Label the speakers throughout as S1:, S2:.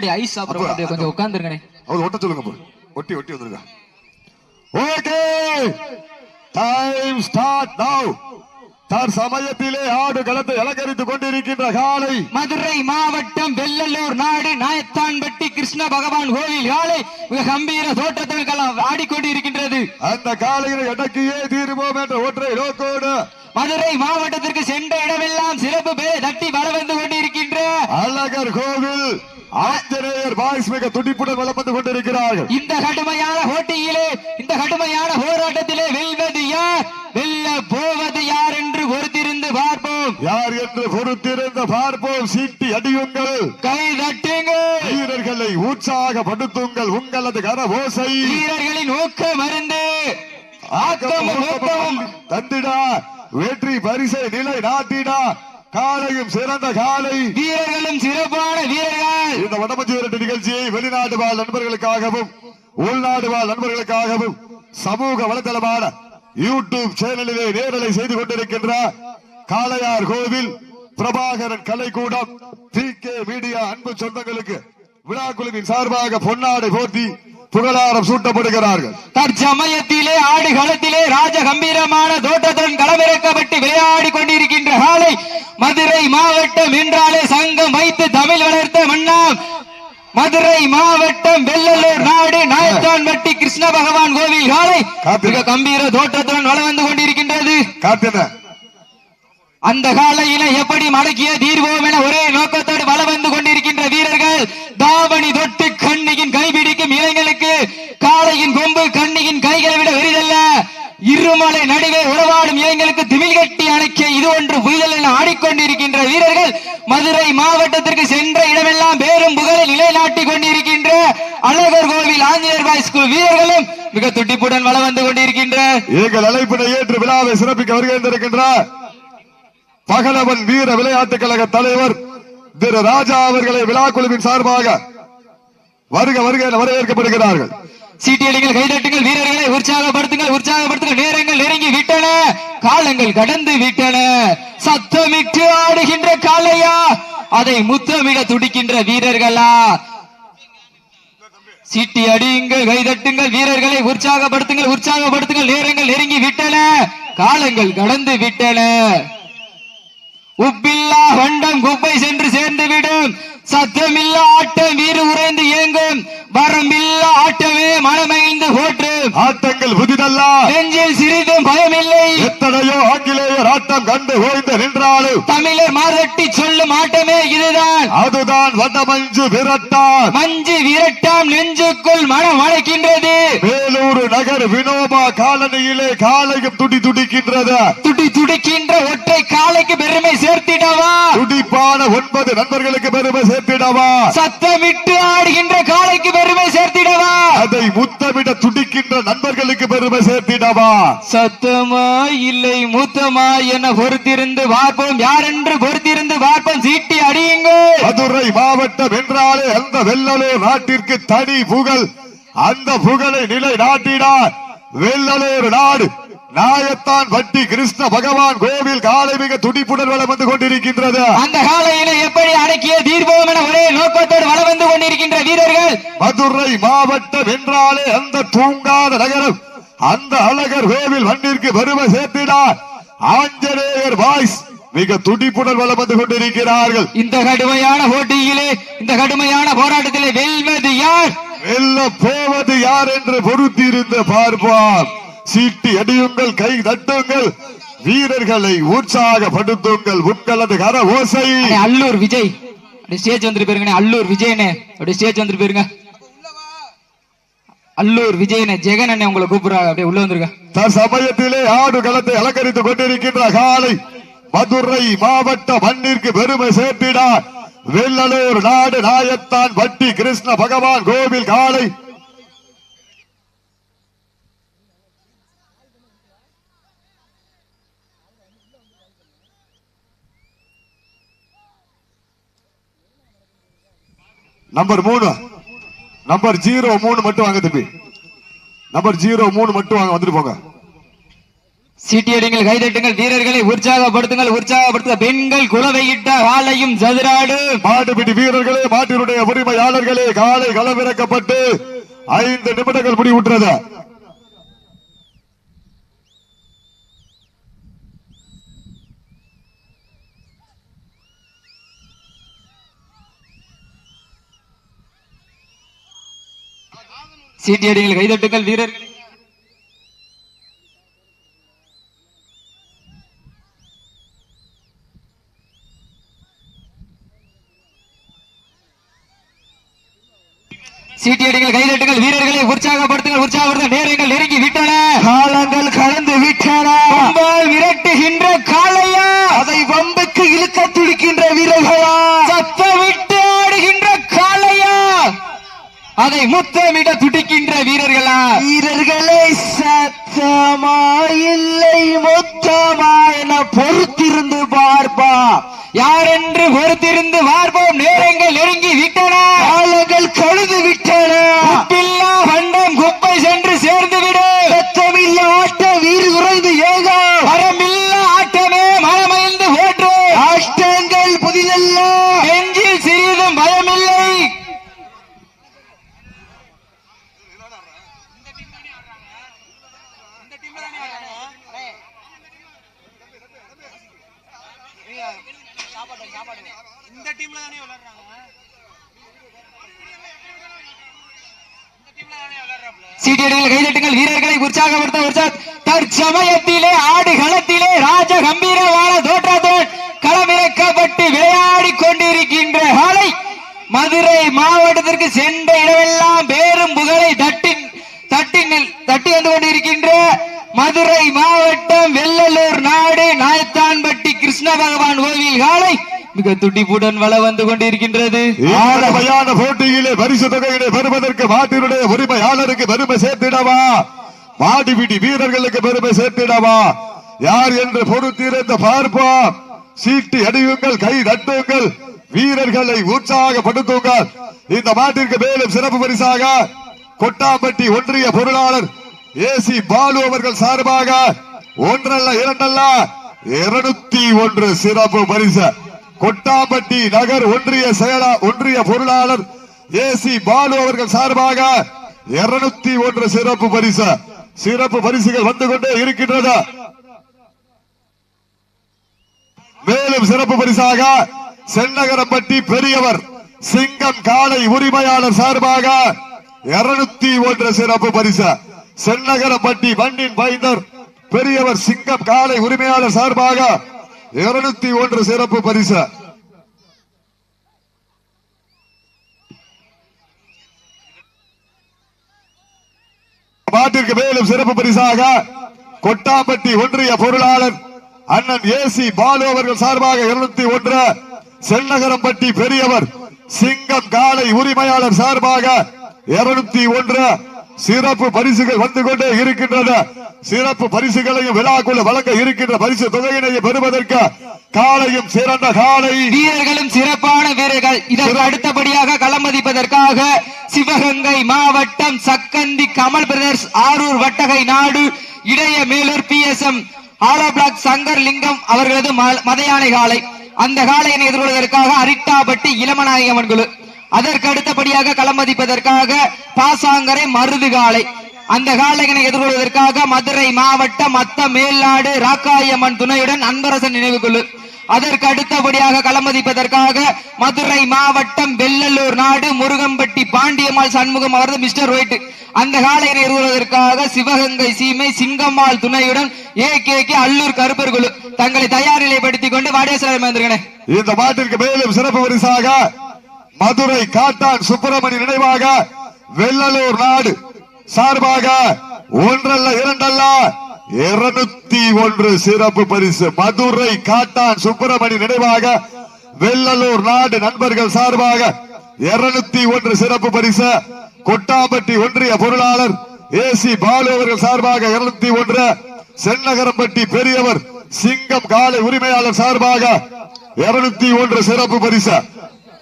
S1: அப்படியே ஐஸ் சாப்பிடுறோம் அப்படியே கொஞ்சம் உட்காந்துருங்கண்ணே
S2: அவர் ஒட்ட சொல்லுங்க bro. ஒட்டி ஒட்டி வந்துருங்க. ஓகே. டைம் ஸ்டார்ட் நவ் தார் சமயத்திலே ஆடு களத்தை அலங்கரித்துக் கொண்டிருக்கின்ற காலை.
S1: மதுரை மாவட்டம் வெள்ளலூர் நாடு நாயத்தான்பட்டி கிருஷ்ண பகவான் கோவில் காலை. கம்பீர தோட்டத்தில் கலாம் ஆடிக்கொண்டிருக்கின்றது.
S2: அந்த காலையில எடக்கியே தீருவோம் என்ற ஒற்றை நோக்கோடு.
S1: மதுரை மாவட்டத்திற்கு சென்ற இடமெல்லாம் சிறப்பு பெயர் தட்டி வள வந்து கொண்டிருக்கின்ற
S2: அழகர் கோவில். ஆஞ்சநேயர் பாய்ஸ் மிக துடிப்புடன் வந்து கொண்டிருக்கிறார்கள்.
S1: இந்த கடுமையான போட்டியிலே இந்த கடுமையான போராட்டத்திலே வெல்வது யார்? வெல்ல போவது யார் என்று பொறுத்திருந்து பார்ப்போம்.
S2: யார் என்று பொறுத்திருந்த பார்ப்போம் சீட்டி அடியுங்கள்.
S1: கை தட்டுங்கள்.
S2: வீரர்களை உற்சாகப்படுத்துங்கள் உங்களது கரவோசை
S1: வீரர்களின் ஊக்க மருந்து. ஆக்கமும்
S2: தந்திடா வெற்றி பரிசை நிலை நாட்டிடா காலையும் சிறந்த காலை.
S1: வீரர்களும் சிறப்பான வீரர்கள்.
S2: இந்த வடமஞ்சி விரட்டு நிகழ்ச்சியை வெளிநாடு வாழ் நண்பர்களுக்காகவும் உள்நாடு வாழ் நண்பர்களுக்காகவும் சமூக வலைதளமான யூடியூப் சேனலிலே நேரலை செய்து கொண்டிருக்கின்ற Kalaiyar Kovil Prabhakaran Kalaikoodam T K media அன்பு சொந்தங்களுக்கு விழாக்குழுவின் சார்பாக பொன்னாடை போர்த்தி புகழாரம் சூட்டப்படுகிறார்கள்.
S1: தற்சமயத்திலே ஆடு களத்திலே ராஜ கம்பீரமான தோட்டத்துடன் களமிறக்கப்பட்டு விளையாடி கொண்டிருக்கின்ற காலை மதுரை மாவட்டம் என்றாலே சங்கம் வைத்து தமிழ் வளர்த்த மன்னாம் மதுரை மாவட்டம் வெள்ளலூர் நாடு நாயத்தான்பட்டி கிருஷ்ண பகவான் கோவில் காலை மிக கம்பீர தோட்டத்துடன் வளம் வந்து கொண்டிருக்கின்றது. அந்த காலையில எப்படி மடக்கிய தீர்வோம் என ஒரே நோக்கத்தோடு வள வந்து கொண்டிருக்கின்ற வீரர்கள் தாவணி தொட்டு கண்ணியின் காளையின் கொம்பு கண்ணியின் கைகளை விட எரிதல்ல இருமலை நடுவே உறவாடும் இளைஞர்களுக்கு திமில் கட்டி அணைக்க இது ஒன்று புயல் என ஆடிக்கொண்டிருக்கின்ற வீரர்கள் மதுரை மாவட்டத்திற்கு சென்ற இடமெல்லாம் பேரும் புகழை நிலைநாட்டிக் கொண்டிருக்கின்ற அழகர் கோவில் ஆஞ்சநேயர் பாய் ஸ்கூல் வீரர்களும் மிக துடிப்புடன் வள வந்து கொண்டிருக்கின்ற
S2: எங்கள் அழைப்பினை ஏற்று விழாவை சிறப்பிக்க வருகின்றிருக்கின்ற பகலவன் வீர விளையாட்டுக் கழக தலைவர் திரு ராஜா அவர்களை விழா குழுவின் சார்பாக வருக வருக வரவேற்கப்படுகிறார்கள்.
S1: சீட்டியடிகள் கைதட்டுங்கள் வீரர்களை உற்சாகப்படுத்துங்கள் உற்சாகப்படுத்துங்கள். நேரங்கள் நெருங்கி விட்டன காலங்கள் கடந்து விட்டன. சத்தமிட்டு ஆடுகின்ற காலையா அதை முத்தமிட துடிக்கின்ற வீரர்களா? சீட்டி அடியுங்கள் கைதட்டுங்கள் வீரர்களை உற்சாகப்படுத்துங்கள் உற்சாகப்படுத்துங்கள். நேரங்கள் நெருங்கி விட்டன காலங்கள் கடந்து விட்டன. உப்பில்லா வண்டம் குப்பை சென்று சேர்ந்துவிடும். சத்தமில்லா ஆட்டம் வீறு உறைந்து இயங்கும். வரம்பில்லா ஆட்டமே மனமகிழ்ந்து போற்றும்
S2: ஆட்டங்கள் புதிதல்ல.
S1: நெஞ்சில் சிறிதும் பயமில்லை.
S2: எத்தனையோ ஆங்கிலேயர் ஆட்டம் கண்டு ஓய்ந்து நின்றாலும்.
S1: தமிழர் மாரட்டி சொல்லும் ஆட்டமே இதுதான்.
S2: அதுதான் வடமஞ்சு விரட்டான்.
S1: மஞ்சு விரட்டாம் நெஞ்சுக்குள் மனம் அழைக்கின்றது
S2: வேலூர் நகர் வினோபா காலனியிலே காலையும் துடி துடிக்கின்றது.
S1: துடி துடிக்கின்ற ஒற்றை காலைக்கு பெருமை சேர்த்திடவா?
S2: துடிப்பான ஒன்பது நண்பர்களுக்கு பெருமை சேர்த்திடவா?
S1: சத்தமிட்டு ஆடுகின்ற காலைக்கு பெருமை சேர்த்திடவா?
S2: அதை முத்தமிட துடிக்கின்ற நண்பர்களுக்கு பெருமை சேர்த்திடவா?
S1: சத்தமா இல்லை மூத்தமா என பொறுத்திருந்து பார்ப்போம். யார் என்று பொறுத்திருந்து பார்ப்போம்? சீட்டி அடியுங்கள்
S2: மதுரை மாவட்டம் என்றாலே அந்த வெள்ளலூர் நாட்டிற்கு தனி புகழ். அந்த புகழை நிலை நாட்டினார் வெள்ளலூர் நாடு. நாயத்தான் வட்டி கிருஷ்ண பகவான் கோவில் காலை மிக துடிப்புடன் வளம் வந்து கொண்டிருக்கின்றது.
S1: அந்த காலையில எப்படி அடக்கிய தீர்ப்போம் என ஒரே நோக்கத்தோடு வளம் வந்து கொண்டிருக்கின்ற வீரர்கள்?
S2: மதுரை மாவட்டம் என்றாலே அந்த தூங்காத நகரம் அந்த அழகர் கோவில் மண்ணிற்கு பெருமை சேர்த்தினார். ஆஞ்சநேயர் வாய்ஸ் மிக துடிப்புடன் வளம் வந்து கொண்டிருக்கிறார்கள்.
S1: இந்த கடுமையான போட்டியிலே இந்த கடுமையான போராட்டத்திலே வெல்வது யார்?
S2: வெல்ல போவது யார் என்று பொறுத்திருந்து பார்ப்போம். சீட்டி அடியுங்கள் கை தட்டுங்கள். வீரர்களை உற்சாகப்படுத்துங்கள். உங்களது கர ஓசை.
S1: அல்லூர் விஜய். ஸ்டேஜ் வந்துட்டு போயிருங்க அல்லூர் விஜயனே. அப்படியே ஸ்டேஜ் வந்துட்டு போயிருங்க. அல்லூர் விஜயனே ஜெகன் அண்ணே உங்களை கூப்பிடுறாங்க. அப்படியே உள்ள வந்துருங்க.
S2: தற்சமயத்திலே ஆடு களத்தை அலங்கரித்துக் கொண்டிருக்கின்ற காலை மதுரை மாவட்ட மண்ணிற்கு பெருமை சேர்த்தினார் வெள்ளலூர் நாடு நாயத்தான் வட்டி கிருஷ்ண பகவான் கோவில் காலை நம்பர் மூணு. நம்பர் ஜீரோ மூணு மட்டும் வாங்க தம்பி. நம்பர் ஜீரோ மூணு மட்டும் வாங்க வந்துட்டு போங்க.
S1: சீட்டியடிங்கள் கைதட்டுங்கள் வீரர்களை உற்சாகப்படுத்துங்கள் உற்சாகப்படுத்த பெண்கள் குலவையிட்ட காலையும் சதுராடு.
S2: மாட்டுப்பிடி வீரர்களே மாட்டினுடைய உரிமையாளர்களே காலை களமிறக்கப்பட்டு ஐந்து நிமிடங்கள் முடிவுற்றது.
S1: சீட்டியடிங்கள் கைதட்டுங்கள் வீரர். சீட்டியடிகள் கைதட்டுங்கள் வீரர்களை உற்சாகப்படுத்துங்கள் உற்சாகப்படுத்த நேரங்கள் நெருங்கி விட்டன.
S3: காலங்கள் கலந்து விட்டன
S1: கொம்பால் விரட்டுகின்ற காளையா
S3: அதை வம்புக்கு இழுக்க துடிக்கின்ற வீரர்களா
S1: சத்தமிட்டு ஆடுகின்ற காளையா அதை முத்தமிட துடிக்கின்ற வீரர்களா?
S3: வீரர்களே சத்தமா இல்லை மொத்தமா என பொறுத்திருந்து பார்ப்பா.
S1: யாரென்று பொறுத்திருந்து பார்ப்போம்? நேரங்கள் நெருங்கி விட்டன.
S3: காலங்கள் கழுது விட்டன
S1: உப்பில்லா பண்டம் குப்பை சென்று சேர்ந்து விடு
S3: சத்தமில்ல ஆட்ட வீர் குறைந்து ஏகா
S1: வரமில்லா ஆட்டமே மரமைந்து ஓற்று
S3: ஆட்டங்கள் புதிதல்ல
S1: நெஞ்சில் சிறிதும் பயமில்லை
S4: இந்த டீம்ல தானே விளையாடுறாங்க இந்த டீம்ல தானே விளையாடுறாப்ல
S1: சீட்டியடிகள் கைதட்டுங்கள் வீரர்களை உற்சாகப்படுத்த உற்சாக தற்சமயத்திலே ஆடு களத்திலே ராஜ கம்பீரமான தோற்றத்துடன் களமிறக்கப்பட்டு விளையாடி கொண்டிருக்கின்ற காலை மதுரை மாவட்டத்திற்கு சென்ற இடமெல்லாம் பேரும் புகழை தட்டி தட்டி தட்டி வந்து கொண்டிருக்கின்ற மதுரை மாவட்டம் வெள்ளலூர் நாடு நாயத்தான்பட்டி கிருஷ்ண பகவான் கோவில் காலை மிக துடிப்புடன் வள வந்து கொண்டிருக்கின்றது.
S2: ஆரம்பையான போட்டியிலே பரிசு தொகையிலே பெறுவதற்கு மாட்டினுடைய உரிமையாளருக்கு பெருமை சேர்த்திடவா? மாடிபிடி வீரர்களுக்கு பெருமை சேர்த்திடவா? யார் என்று பொறுத்திருந்த பார்ப்போம். சீட்டு அடியுங்கள் கை தட்டுங்கள். வீரர்களை உற்சாகப்படுத்துங்கள். இந்த மாட்டிற்கு மேலும் சிறப்பு பரிசாக கொட்டாம்பட்டி ஒன்றிய பொருளாளர் ஏசி பாலு அவர்கள் சார்பாக ஒன்றல்ல இரண்டல்ல இருநூத்தி ஒன்று சிறப்பு பரிசு. கொட்டாம்பட்டி நகர் ஒன்றிய செயலா ஒன்றிய பொருளாளர் ஏசி பாலு அவர்கள் சார்பாக இருநூத்தி ஒன்று சிறப்பு பரிசு. சிறப்பு பரிசுகள் வந்து கொண்டே இருக்கின்றது மேலும் சிறப்பு பரிசாக சென்னகரப்பட்டி பெரியவர் சிங்கம் காலை உரிமையாளர் சார்பாக இருநூத்தி ஒன்று சிறப்பு பரிசு. சென்னகரப்பட்டி வண்டின் பைந்தர் பெரியவர் சிங்கம் காலை உரிமையாளர் சார்பாக இருநூத்தி ஒன்று சிறப்பு பரிசு. பாட்டிற்கு மேலும் சிறப்பு பரிசாக கொட்டாம்பட்டி ஒன்றிய பொருளாளர் அண்ணன் ஏசி பாலு அவர்கள் சார்பாக இருநூத்தி ஒன்று சென்னகரம்பட்டி பெரியவர் சிங்கம் காலை உரிமையாளர் சார்பாக இருநூத்தி ஒன்று சிறப்பு பரிசுகள் வந்து கொண்டே இருக்கின்றது சிறப்பு பரிசுகளையும் விழாக்குள்ள வழங்க இருக்கின்ற பரிசு தொகையினையும் பெறுவதற்கு காலையும் சிறந்த காலை.
S1: வீரர்களும் சிறப்பான வீரர்கள். இதற்கு அடுத்தபடியாக களமதிப்பதற்காக சிவகங்கை மாவட்டம் சக்கந்தி கமல் பிரதர்ஸ் ஆரூர் வட்டகை நாடு இடைய Melur P S M hollow block Sankar Lingam அவர்களது மதையானை காலை. அந்த காலையினை எதிர்கொள்வதற்காக அரிட்டாபட்டி இளமநாயகமன் குழு. அதற்கு அடுத்தபடியாக களமதிப்பதற்காக பாசாங்கரை மருதுகாலை அந்த காலையினை எதிர்கொள்வதற்காக மதுரை மாவட்டம் மத்த மேல்நாடு ராக்காயம்மன் துணையுடன் அன்பரசன் நினைவு குழு அதற்கு அடுத்தபடியாக களமதிப்பதற்காக மதுரை மாவட்டம் வெள்ளலூர் நாடு முருகம்பட்டி பாண்டியம்மாள் சண்முகம் அவரது மிஸ்டர் ஒயிட். அந்த காலையினை எதிர்கொள்வதற்காக சிவகங்கை சீமை சிங்கம்மாள் துணையுடன் A K K Allur Karuppar குழு. தங்களை தயார் நிலைப்படுத்திக் கொண்டு வாடேஸ்வரர்
S2: இந்த பாட்டிற்கு மேலும் சிறப்பு பரிசாக மதுரை காட்டான் சுப்பிரமணி நினைவாக வெள்ளலூர் நாடு. சார்பாக ஒன்றல்ல இரண்டல்ல இருநூத்தி ஒன்று சிறப்பு பரிசு. மதுரை காட்டான் சுப்பிரமணி நினைவாக வெள்ளலூர் நாடு. நண்பர்கள் சார்பாக இருநூத்தி ஒன்று சிறப்பு பரிசு. கொட்டாம்பட்டி ஒன்றிய பொருளாளர் ஏசி பாலு அவர்கள் சார்பாக இருநூத்தி ஒன்று. சென்னகரம்பட்டி பெரியவர் சிங்கம் காலை உரிமையாளர் சார்பாக இருநூத்தி ஒன்று சிறப்பு பரிசு.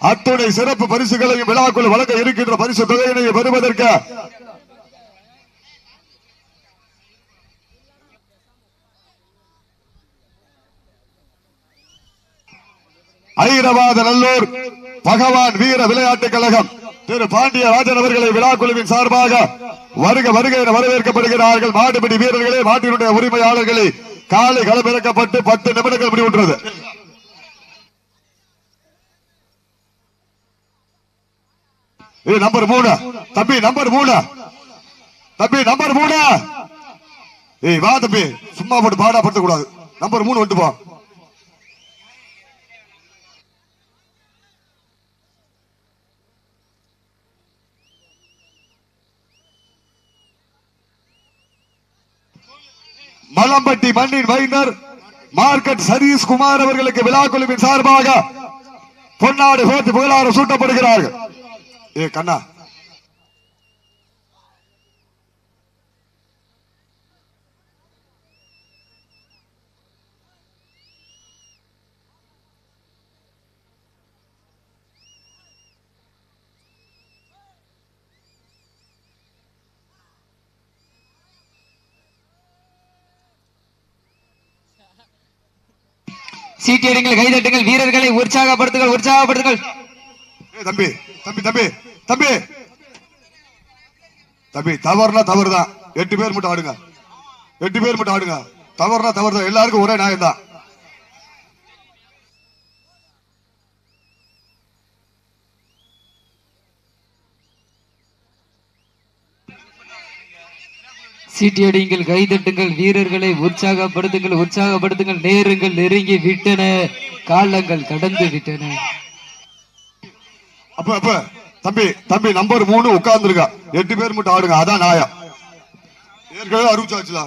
S2: அத்துடைய சிறப்பு பரிசுகளையும் விழாக்குள் வழங்க இருக்கின்ற பரிசு தொகையினை பெறுவதற்கு. ஐரவாத நல்லூர் பகவான் வீர விளையாட்டுக் கழகம். திரு பாண்டியராஜன் அவர்களை விழாக்குழுவின் சார்பாக வருக வருக வரவேற்கப்படுகிறார்கள். மாடுபிடி வீரர்களே மாட்டினுடைய உரிமையாளர்களே காலை களமிறக்கப்பட்டு பத்து நிமிடங்கள் முடிவுற்றது. இது நம்பர் மூணு. தம்பி நம்பர் மூணு. தம்பி நம்பர் மூணு. ஏய் வா தம்பி. சும்மா போட்டு பாடா படுத்த கூடாது. நம்பர் மூணு வந்துட்டு போ. மலம்பட்டி மண்ணின் மைந்தர் மார்க்கெட் சதீஷ் குமார் அவர்களுக்கு விழா குழுவின் சார்பாக பொன்னாடு போட்டு புகழாரம் சூட்டப்படுகிறார்கள். ஏ கண்ணா.
S1: சீட்டியடிங்கள் கைதட்டுங்கள் வீரர்களை உற்சாகப்படுத்துங்கள் உற்சாகப்படுத்துங்கள்.
S2: தம்பி தம்பி தம்பி தம்பி. தம்பி தவறுனா தவறுதான். எட்டு பேர் மட்டும் ஆடுங்க. எட்டு பேர் மட்டும் ஆடுங்க. தவறுனா தவறுதான். எல்லாருக்கும் ஒரே நியாயம் தான்
S1: சீட்டியடிங்கள் கைதட்டுங்கள் வீரர்களை உற்சாகப்படுத்துங்கள் உற்சாகப்படுத்துங்கள். நேருங்கள் நெருங்கி விட்டன. காலங்கள் கடந்து விட்டன.
S2: அப்ப அப்ப தம்பி தம்பி நம்பர் மூணு உட்கார்ந்துருக்கா. எட்டு பேர் மட்டும் ஆடுங்க அதான் நாயா ஏற்கனவே அறிவிச்சாச்சுல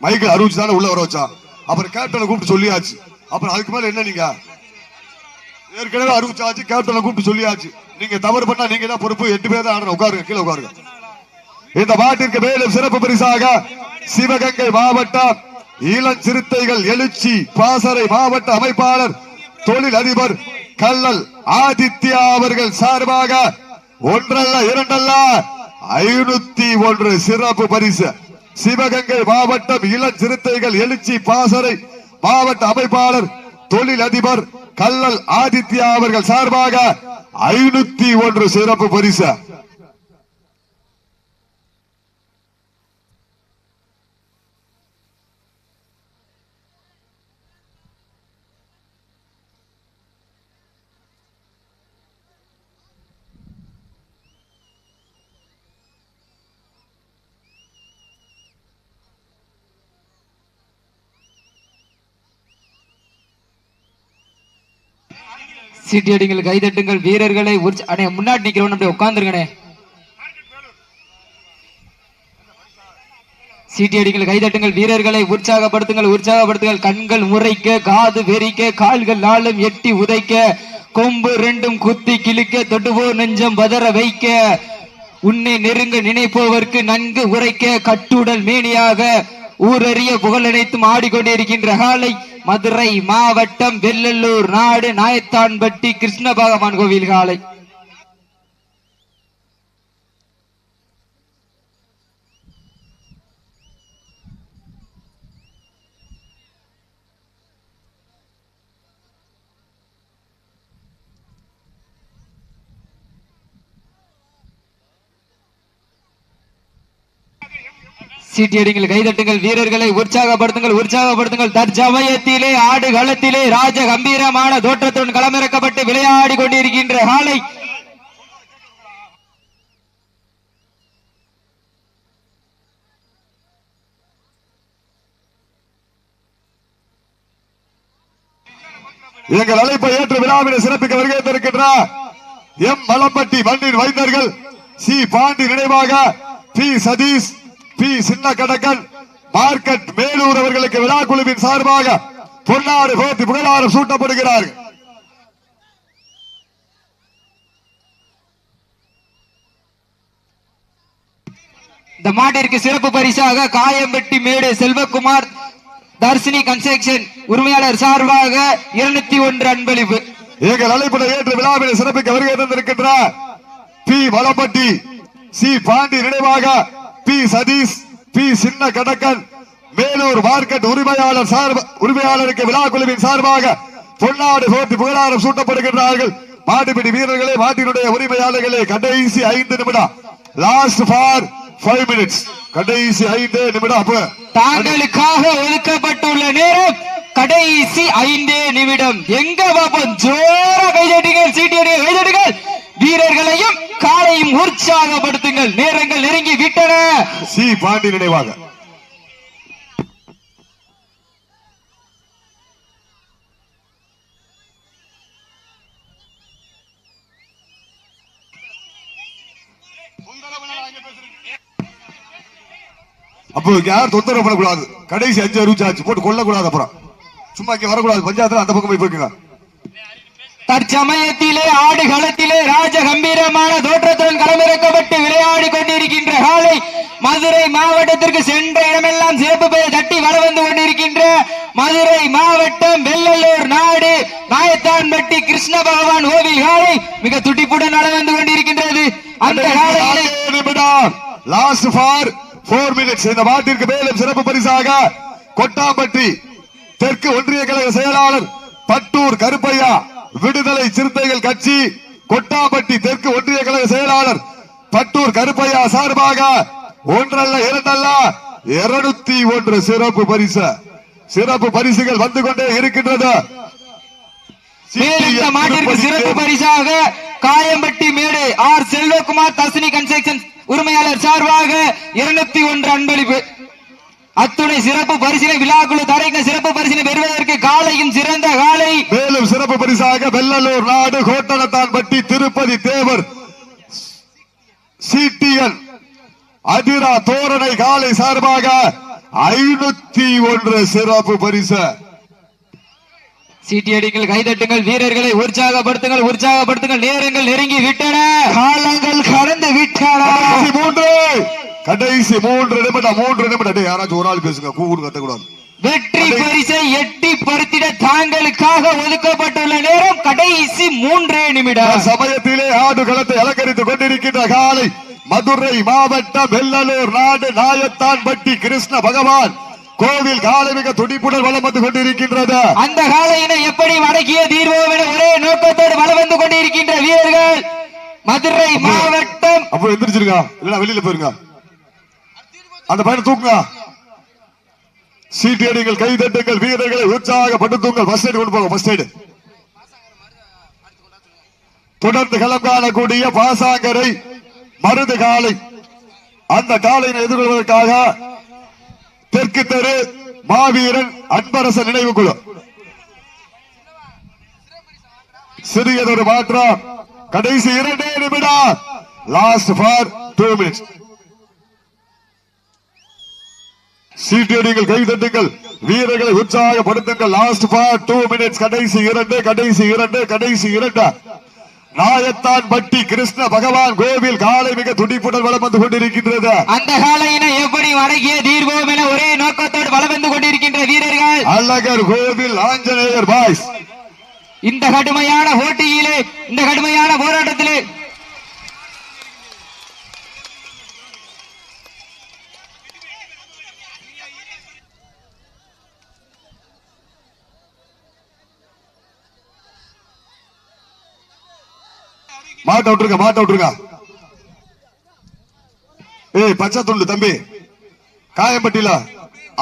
S2: மைக்கு அறிவிச்சு தானே உள்ள வர வச்சா. அப்புறம் கேப்டனை கூப்பிட்டு சொல்லியாச்சு. அப்புறம் அதுக்கு மேல என்ன நீங்க? ஏற்கனவே அறிவிச்சாச்சு கேப்டனை கூப்பிட்டு சொல்லியாச்சு. நீங்க தவறு பண்ணா நீங்க தான் பொறுப்பு. எட்டு பேர் தான் ஆடணும். உட்காருங்க கீழே உட்காருங்க. இந்த மாட்டிற்கு மேலும் சிறப்பு பரிசாக சிவகங்கை மாவட்டம் இளஞ்சிறுத்தைகள் எழுச்சி பாசறை மாவட்ட அமைப்பாளர் தொழில் அதிபர் கல்லல் ஆதித்யா அவர்கள் சார்பாக ஒன்றல்ல இரண்டல்ல ஐநூத்தி ஒன்று சிறப்பு பரிசு. சிவகங்கை மாவட்டம் இளம் சிறுத்தைகள் எழுச்சி பாசறை மாவட்ட அமைப்பாளர் தொழில் அதிபர் கல்லல் ஆதித்யா அவர்கள் சார்பாக ஐநூத்தி ஒன்று சிறப்பு பரிசு.
S1: சீட்டியடிங்கள் கைதட்டுங்கள் வீரர்களை உற்ச- அண்ணே முன்னாடி நிக்கிறவன் அப்படியே உட்கார்ந்துருங்கண்ணே. சீட்டியடிங்கள் கைதட்டுங்கள் வீரர்களை உற்சாகப்படுத்துங்கள் உற்சாகப்படுத்துங்கள். கண்கள் முறைக்க காது வெறிக்க கால்கள் நாளும் எட்டி உதைக்க கொம்பு ரெண்டும் குத்தி கிழிக்க தொடுவோர் நெஞ்சம் பதற வைக்க உன்னை நெருங்க நினைப்பவர்க்கு நன்கு உரைக்க கட்டுடல் மேனியாக ஊரறிய புகழ் அனைத்தும் ஆடிக்கொண்டிருக்கின்ற காலை மதுரை மாவட்டம் வெள்ளல்லூர் நாடு நாயத்தான்பட்டி கிருஷ்ண பகவான் கோவில் காலை. சீட்டியடிங்கள் கைதட்டுங்கள் வீரர்களை உற்சாகப்படுத்துங்கள் உற்சாகப்படுத்துங்கள். தற்சமயத்திலே ஆடு களத்திலே ராஜ கம்பீரமான தோற்றத்துடன் களமிறக்கப்பட்டு விளையாடி கொண்டிருக்கின்ற காலை
S2: எங்கள் அழைப்பை ஏற்று விழாவினை சிறப்பிக்க வருகை தருகின்றார் எம் மலம்பட்டி மண்ணின் வைந்தர்கள் சி. பாண்டி நினைவாக பி. சதீஷ் பி. சின்ன கடக்கன் மார்க்கெட் மேலூர் அவர்களுக்கு விழா குழுவின் சார்பாக பொன்னாடு போட்டி புகழாரம் சூட்டப்படுகிறார்கள்.
S1: இந்த மாட்டிற்கு சிறப்பு பரிசாக காயம்பட்டி மேடு செல்வகுமார் தர்சினி கன்ஸ்ட்ரக்ஷன் உரிமையாளர் சார்பாக இருநூத்தி ஒன்று அன்பளிப்பு.
S2: எங்கள் அழைப்பை ஏற்று விழாவினை சிறப்பிக்க வருகை தந்திருக்கின்றார் பி. மலம்பட்டி சி. பாண்டி நினைவாக பி சதீஷ் பி சின்ன கடக்கன் மேலூர் மார்க்கெட் உரிமையாளர் சார்பு உரிமையாளருக்கு விழா குழுவின் சார்பாக பொன்னாடு போட்டி புகழாரம் சூட்டப்படுகின்றார்கள். மாட்டுப்பிடி வீரர்களே மாட்டினுடைய உரிமையாளர்களே கடைசி ஐந்து நிமிடம். லாஸ்ட் ஃபார் ஃபைவ் மினிட்ஸ் கடைசி ஐந்து நிமிடம். அப்ப
S1: தாங்களுக்காக ஒதுக்கப்பட்டுள்ள நேரம் கடைசி ஐந்தே நிமிடம். எங்க பாப்போம்? ஜோர கைதட்டுங்கள் சீட்டியுடைய கைதட்டுங்கள். வீரர்களையும் காலையும் உற்சாகப்படுத்துங்கள் நேரங்கள் நெருங்கி விட்டன.
S2: சி பாண்டி நினைவாக. அப்போ யாரும் தொந்தரவு பண்ணக்கூடாது. கடைசி அஞ்சு அறுபச்சாச்சு போட்டு கொல்லக்கூடாது அப்புறம். சும்மா இங்க வரக்கூடாது. பஞ்சாயத்துல அந்த பக்கம் போய் போயிருக்கீங்க
S1: தற்சமயத்திலே ஆடு களத்திலே ராஜ கம்பீரமான தோற்றத்துடன் களமிறக்கப்பட்டு விளையாடி கொண்டிருக்கின்ற காலை மதுரை மாவட்டத்திற்கு சென்ற இடமெல்லாம் சிறப்பு பெயர் தட்டி வர வந்து கொண்டிருக்கின்ற மதுரை மாவட்டம் வெள்ளலூர் நாடு நாயத்தான்பட்டி கிருஷ்ண பகவான் கோவில் காலை மிக துடிப்புடன் வந்து கொண்டிருக்கின்றது. அந்த
S2: லாஸ்ட் ஃபார் போர் மினிட்ஸ் இந்த மாட்டிற்கு மேலும் சிறப்பு பரிசாக கொட்டாம்பட்டி தெற்கு ஒன்றிய கழக செயலாளர் பட்டூர் கருப்பையா. விடுதலை சிறுத்தைகள் கட்சி கொட்டாம்பட்டி தெற்கு ஒன்றிய கழக செயலாளர் பட்டூர் கருப்பையா சார்பாக ஒன்றல்ல இரண்டல்ல இருநூத்தி ஒன்று சிறப்பு பரிசு. சிறப்பு பரிசுகள் வந்து கொண்டே இருக்கின்றது.
S1: சிறப்பு பரிசாக காயம்பட்டி மேடு ஆர் செல்வகுமார் தர்சினி கன்ஸ்ட்ரக்ஷன் உரிமையாளர் சார்பாக இருநூத்தி ஒன்று அன்பளிப்பு. அத்துணை சிறப்பு பரிசினை விழாக்குழு தரைக்க சிறப்பு பரிசினை பெறுவதற்கு காலையும் சிறந்த காலை
S2: மேலும் சிறப்பு பரிசாக வெள்ளலூர் நாடு கோட்டலத்தான்பட்டி திருப்பதி தேவர் சிடிஎன் அதிரா தோரணை காலை சார்பாக ஐநூத்தி ஒன்று சிறப்பு பரிசு.
S1: சீட்டியடிங்கள் கைதட்டுங்கள் வீரர்களை உற்சாகப்படுத்துங்கள் உற்சாகப்படுத்துங்கள் நேரங்கள் நெருங்கி விட்டன.
S3: காலங்கள் கடந்து விட்டன.
S2: கடைசி மூன்று கடைசி மூன்று நிமிடம் மூன்று நிமிடம். யாராச்சும் ஒரு ஆள் பேசுங்க கூடு கத்தக்கூடாது.
S1: வெற்றி பரிசை எட்டி பறித்திட தாங்களுக்காக ஒதுக்கப்பட்டுள்ள நேரம் கடைசி மூன்றே நிமிடம்.
S2: சமயத்திலே ஆடு களத்தை அலங்கரித்துக் கொண்டிருக்கின்ற காலை மதுரை மாவட்டம் வெள்ளலூர் நாடு நாயத்தான்பட்டி கிருஷ்ண பகவான். கோவில் காலை மிக துடிப்புடன் வலம் வந்து கொண்டிருக்கின்றது.
S1: அந்த காலையினை எப்படி வடக்கிய தீர்வோம் என ஒரே நோக்கத்தோடு வலம் வந்து கொண்டிருக்கின்ற வீரர்கள் மதுரை மாவட்டம்
S2: அப்போ எந்திரிச்சிருங்க. இல்லைன்னா வெளியில போயிருங்க. அந்த பையனை தூக்குங்க. சீட்டியடிகள் கைதட்டுங்கள் வீரர்களை உற்சாகப்படுத்துங்கள். ஃபர்ஸ்ட் எய்டு கொண்டு போங்க ஃபர்ஸ்ட் எய்டு தொடர்ந்து களம் காணக்கூடிய பாசாங்கரை மருது காலை அந்த காலையை எதிர்கொள்வதற்காக தெற்கு தெரு மாவீரன் அன்பரசன் நினைவு குழு. சிறியதொரு மாற்றம். கடைசி இரண்டே நிமிடம். லாஸ்ட் ஃபார் டூ மினிட்ஸ் சீட்டியடிகள் கைதட்டுங்கள் வீரர்களை உற்சாகப்படுத்துங்கள். லாஸ்ட் ஃபார் டூ மினிட்ஸ் கடைசி இரண்டு கடைசி இரண்டு கடைசி இரண்டு. நாயத்தான் பட்டி கிருஷ்ண பகவான் கோவில் காலை மிக துடிப்புடன் வலம் வந்து கொண்டிருக்கின்றது.
S1: அந்த காலையினை எப்படி வடக்கிய தீர்வோம் என ஒரே நோக்கத்தோடு வலம் வந்து கொண்டிருக்கின்ற வீரர்கள்?
S2: அழகர் கோவில் ஆஞ்சநேயர் பாய்ஸ்.
S1: இந்த கடுமையான போட்டியிலே இந்த கடுமையான போராட்டத்திலே
S2: மாட்ட விட்டுருங்க மாட்ட விட்டுருங்க. ஏய் பச்சை துண்டு தம்பி காயம்பட்டியில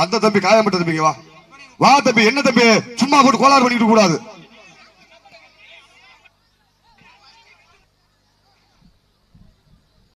S2: அந்த தம்பி காயம்பட்ட தம்பிங்க வா. வா தம்பி என்ன தம்பி? சும்மா போட்டு கோளாறு பண்ணிட்டு கூடாது.